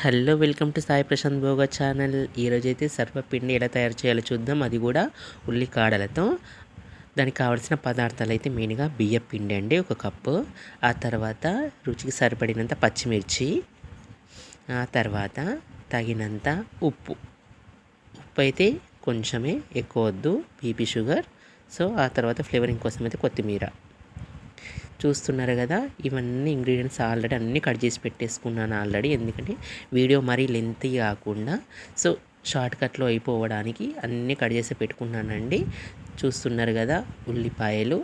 Hello welcome to Sai Prashanth Bhoga channel. ఈరోజు అయితే సర్వపిండి ఎలా తయారు చేయాలో చూద్దాం. అది కూడా ఉల్లికాడలతో. దానికి కావాల్సిన పదార్థాలు అయితే మెయిన్గా బియ్యం పిండి అండి ఒక కప్పు. ఆ తర్వాత రుచికి సరిపడినంత పచ్చిమిర్చి. ఆ తర్వాత తగినంత ఉప్పు. ఉప్పు అయితే కొంచెమే ఎక్కువ వద్దు బీపీ షుగర్. సో ఆ తర్వాత ఫ్లేవరింగ్ కోసం అయితే కొత్తిమీర. చూస్తున్నారు కదా ఇవన్నీ ఇంగ్రీడియంట్స్ ఆల్రెడీ అన్నీ కట్ చేసి పెట్టేసుకున్నాను ఆల్రెడీ. ఎందుకంటే వీడియో మరీ లెంత్ కాకుండా సో షార్ట్కట్లో అయిపోవడానికి అన్నీ కట్ చేసి పెట్టుకున్నానండి. చూస్తున్నారు కదా ఉల్లిపాయలు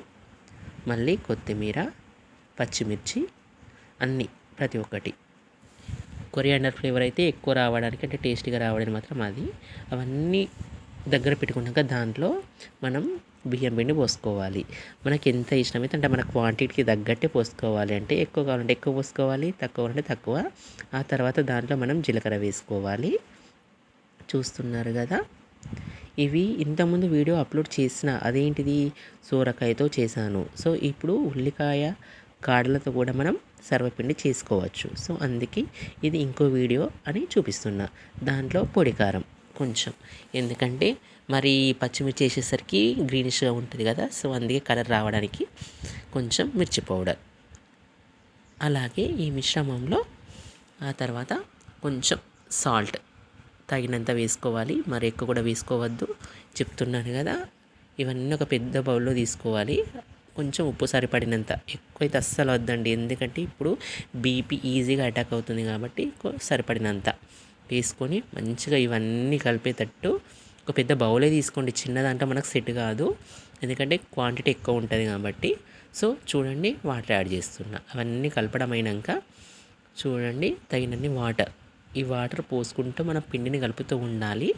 మళ్ళీ కొత్తిమీర పచ్చిమిర్చి అన్నీ ప్రతి ఒక్కటి. కొరియాండర్ ఫ్లేవర్ అయితే ఎక్కువ రావడానికి అంటే టేస్టీగా రావడానికి మాత్రం అది. అవన్నీ దగ్గర పెట్టుకున్నాక దాంట్లో మనం బియ్యం పిండి పోసుకోవాలి. మనకి ఎంత ఇష్టమైతే అంటే మన క్వాంటిటీకి తగ్గట్టే పోసుకోవాలి. అంటే ఎక్కువ కావాలంటే ఎక్కువ పోసుకోవాలి తక్కువ కావాలంటే తక్కువ. ఆ తర్వాత దాంట్లో మనం జీలకర్ర వేసుకోవాలి. చూస్తున్నారు కదా? ఇవి ఇంతకుముందు వీడియో అప్లోడ్ చేసిన అదేంటిది? సోరకాయతో చేశాను. సో ఇప్పుడు ఉల్లికాయ కాడలతో కూడా మనం సర్వపిండి చేసుకోవచ్చు. సో అందుకే ఇది ఇంకో వీడియో అని చూపిస్తున్నా. దాంట్లో పొడి కారం. కొంచెం. ఎందుకంటే మరి పచ్చిమిర్చి వేసేసరికి గ్రీనిష్గా ఉంటుంది కదా సో అందుకే కలర్ రావడానికి కొంచెం మిర్చి పౌడర్ అలాగే ఈ మిశ్రమంలో ఆ తర్వాత కొంచెం సాల్ట్ తగినంత వేసుకోవాలి. మరి ఎక్కువ కూడా వేసుకోవద్దు. చెప్తున్నాను కదా ఇవన్నీ ఒక పెద్ద బౌల్లో తీసుకోవాలి. కొంచెం ఉప్పు సరిపడినంత. ఎక్కువైతే అస్సలు వద్దండి. ఎందుకంటే ఇప్పుడు బీపీ ఈజీగా అటాక్ అవుతుంది కాబట్టి సరిపడినంత. వేసుకొని మంచిగా ఇవన్నీ కలిపేటట్టు ఒక పెద్ద బౌలే తీసుకోండి. చిన్నదంటే మనకు సెట్ కాదు. ఎందుకంటే క్వాంటిటీ ఎక్కువ ఉంటుంది కాబట్టి. సో చూడండి వాటర్ యాడ్ చేస్తున్నా. అవన్నీ కలపడం అయినాక చూడండి తగినన్ని వాటర్. ఈ వాటర్ పోసుకుంటూ మన పిండిని కలుపుతూ ఉండాలి.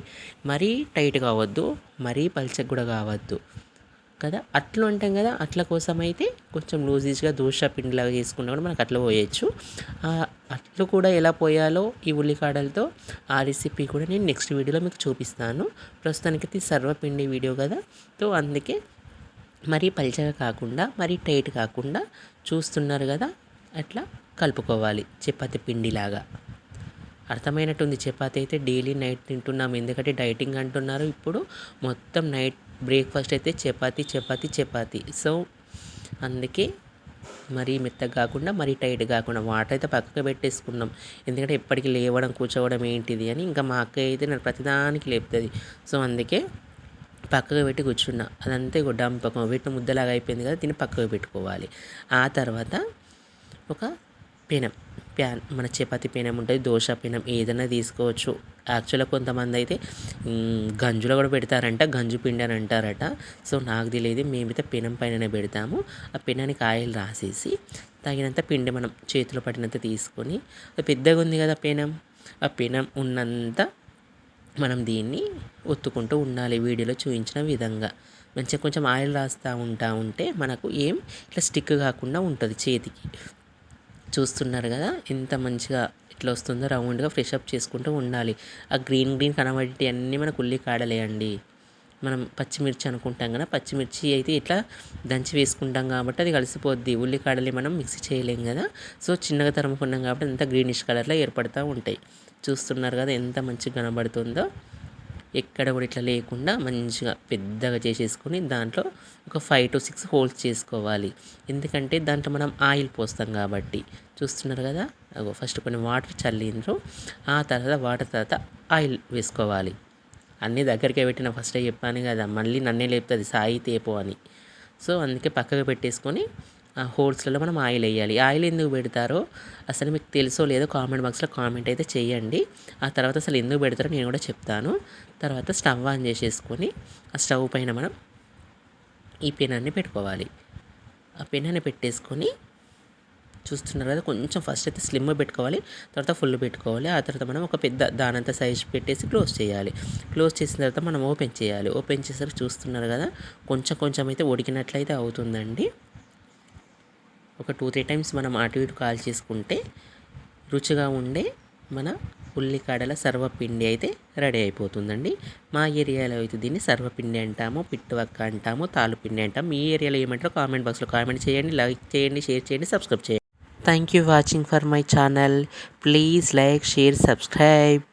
మరీ టైట్ కావద్దు. మరీ పల్చగా కూడా కావద్దు. కదా? అట్లు అంటాం కదా? అట్ల కోసం అయితే కొంచెం లూజీస్గా దోశ పిండిలాగా చేసుకున్నా కూడా మనకు అట్లా పోయచ్చు. అట్లు కూడా ఎలా పోయాలో ఈ ఉల్లికాడలతో ఆ రెసిపీ కూడా నేను నెక్స్ట్ వీడియోలో మీకు చూపిస్తాను. ప్రస్తుతానికి సర్వపిండి వీడియో కదా. సో అందుకే మరీ పల్చగా కాకుండా మరీ టైట్ కాకుండా చూస్తున్నారు కదా అట్లా కలుపుకోవాలి చపాతి పిండిలాగా. అర్థమైనట్టుంది చపాతి అయితే డైలీ నైట్ తింటున్నాము ఎందుకంటే డైటింగ్ అంటున్నారు ఇప్పుడు. మొత్తం నైట్ బ్రేక్ఫాస్ట్ అయితే చపాతి చపాతి చపాతి. సో అందుకే మరీ మెత్తగా కాకుండా మరీ టైట్ కాకుండా వాటర్ అయితే పక్కకు పెట్టేసుకున్నాం. ఎందుకంటే ఎప్పటికీ లేవడం కూర్చోవడం ఏంటిది అని ఇంకా మా అక్క అయితే నన్ను ప్రతిదానికి లేపుతుంది. సో అందుకే పక్కకు పెట్టి కూర్చున్నా. అదంతా డంప్ పెట్టిన ముద్దలాగా అయిపోయింది కదా దీన్ని పక్కకు పెట్టుకోవాలి. ఆ తర్వాత ఒక పెనం. ప్యాన్ మన చపాతి పెనం ఉంటుంది దోశ పెనం ఏదైనా తీసుకోవచ్చు. యాక్చువల్గా కొంతమంది అయితే గంజులో కూడా పెడతారంట గంజు పిండి అని అంటారట. సో నాకు తెలియదు మేమైతే పెనం పైననే పెడతాము. ఆ పెనానికి ఆయిల్ రాసేసి తగినంత పిండి మనం చేతిలో పట్టినంత తీసుకొని పెద్దగా ఉంది కదా పెనం. ఆ పెనం ఉన్నంత మనం దీన్ని ఒత్తుకుంటూ ఉండాలి వీడియోలో చూపించిన విధంగా. మంచిగా కొంచెం ఆయిల్ రాస్తూ ఉంటా ఉంటే మనకు ఏం ఇట్లా స్టిక్ కాకుండా ఉంటుంది చేతికి. చూస్తున్నారు కదా ఎంత మంచిగా ఇట్లా వస్తుందో రౌండ్గా ఫ్రెష్ అప్ చేసుకుంటూ ఉండాలి. ఆ గ్రీన్ గ్రీన్ కనబడి అన్నీ మనకు ఉల్లి కాడలే అండి. మనం పచ్చిమిర్చి అనుకుంటాం కదా పచ్చిమిర్చి అయితే ఇట్లా దంచి వేసుకుంటాం కాబట్టి అది కలిసిపోద్ది. ఉల్లికాడలు మనం మిక్సీ చేయలేం కదా. సో చిన్నగా తరుముకున్నాం కాబట్టి అంత గ్రీనిష్ కలర్లో ఏర్పడుతూ ఉంటాయి. చూస్తున్నారు కదా ఎంత మంచిగా కనబడుతుందో. ఎక్కడ కూడా ఇట్లా లేకుండా మంచిగా పెద్దగా చేసేసుకొని దాంట్లో ఒక ఫైవ్ టు సిక్స్ హోల్స్ చేసుకోవాలి. ఎందుకంటే దాంట్లో మనం ఆయిల్ పోస్తాం కాబట్టి. చూస్తున్నారు కదా? ఫస్ట్ కొన్ని వాటర్ చల్లిండ్రు. ఆ తర్వాత వాటర్ తర్వాత ఆయిల్ వేసుకోవాలి. అన్నీ దగ్గరికే పెట్టిన ఫస్టే చెప్పాను కదా మళ్ళీ నన్నే లేపుతుంది సాయి తేపో అని. సో అందుకే పక్కకు పెట్టేసుకొని హోల్స్లలో మనం ఆయిల్ వేయాలి. ఆయిల్ ఎందుకు పెడతారో అసలు మీకు తెలుసో లేదో కామెంట్ బాక్స్లో కామెంట్ అయితే చేయండి. ఆ తర్వాత అసలు ఎందుకు పెడతారో నేను కూడా చెప్తాను. తర్వాత స్టవ్ ఆన్ చేసేసుకొని ఆ స్టవ్ పైన మనం ఈ పెనాన్ని పెట్టుకోవాలి. ఆ పెనాన్ని పెట్టేసుకొని చూస్తున్నారు కదా కొంచెం ఫస్ట్ అయితే స్లిమ్ పెట్టుకోవాలి తర్వాత ఫుల్ పెట్టుకోవాలి. ఆ తర్వాత మనం ఒక పెద్ద దానంత సైజ్ పెట్టేసి క్లోజ్ చేయాలి. క్లోజ్ చేసిన తర్వాత మనం ఓపెన్ చేయాలి. ఓపెన్ చేసేసరికి చూస్తున్నారు కదా కొంచెం కొంచెం అయితే ఉడికినట్లయితే అవుతుందండి. ఒక టూ త్రీ టైమ్స్ మనం అటు ఇటు కాల్ చేసుకుంటే రుచిగా ఉండే మన ఉల్లికాడల సర్వపిండి అయితే రెడీ అయిపోతుందండి. మా ఏరియాలో అయితే దీన్ని సర్వపిండి అంటాము పిట్టువక్క అంటాము తాలుపిండి అంటాము. మీ ఏరియాలో ఏమంటారో కామెంట్ బాక్స్లో కామెంట్ చేయండి లైక్ చేయండి షేర్ చేయండి సబ్స్క్రైబ్ చేయండి. Thank you watching for my channel please like share subscribe